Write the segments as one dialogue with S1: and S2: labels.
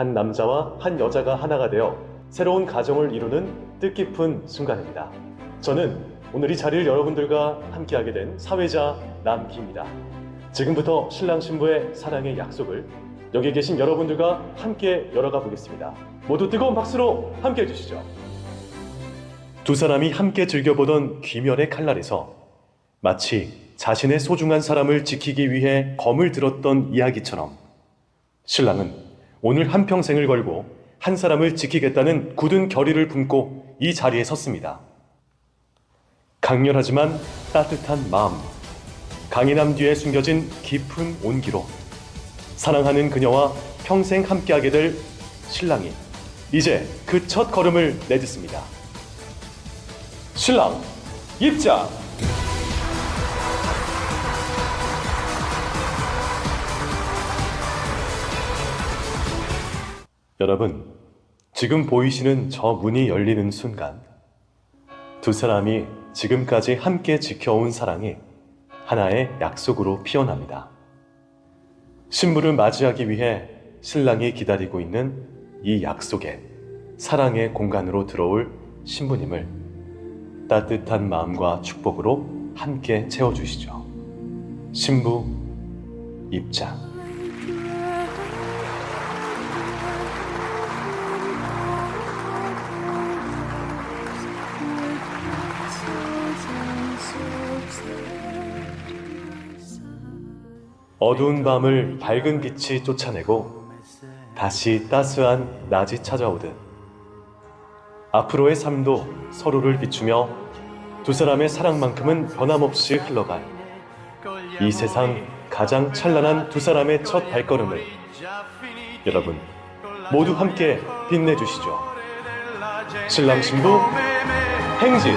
S1: 한 남자와 한 여자가 하나가 되어 새로운 가정을 이루는 뜻깊은 순간입니다. 저는 오늘 이 자리를 여러분들과 함께하게 된 사회자 남기입니다. 지금부터 신랑 신부의 사랑의 약속을 여기 계신 여러분들과 함께 열어가 보겠습니다. 모두 뜨거운 박수로 함께 해주시죠. 두 사람이 함께 즐겨보던 귀멸의 칼날에서 마치 자신의 소중한 사람을 지키기 위해 검을 들었던 이야기처럼 신랑은 오늘 한평생을 걸고 한 사람을 지키겠다는 굳은 결의를 품고 이 자리에 섰습니다. 강렬하지만 따뜻한 마음, 강인함 뒤에 숨겨진 깊은 온기로 사랑하는 그녀와 평생 함께하게 될 신랑이 이제 그 첫 걸음을 내딛습니다. 신랑 입장! 여러분, 지금 보이시는 저 문이 열리는 순간 두 사람이 지금까지 함께 지켜온 사랑이 하나의 약속으로 피어납니다. 신부를 맞이하기 위해 신랑이 기다리고 있는 이 약속에 사랑의 공간으로 들어올 신부님을 따뜻한 마음과 축복으로 함께 채워주시죠. 신부 입장. 어두운 밤을 밝은 빛이 쫓아내고 다시 따스한 낮이 찾아오듯. 앞으로의 삶도 서로를 비추며 두 사람의 사랑만큼은 변함없이 흘러갈. 이 세상 가장 찬란한 두 사람의 첫 발걸음을 여러분 모두 함께 빛내주시죠. 신랑 신부 행진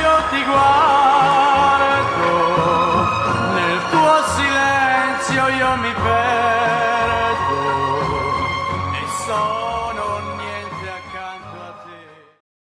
S2: io ti guardo, nel tuo silenzio io mi perdo e so.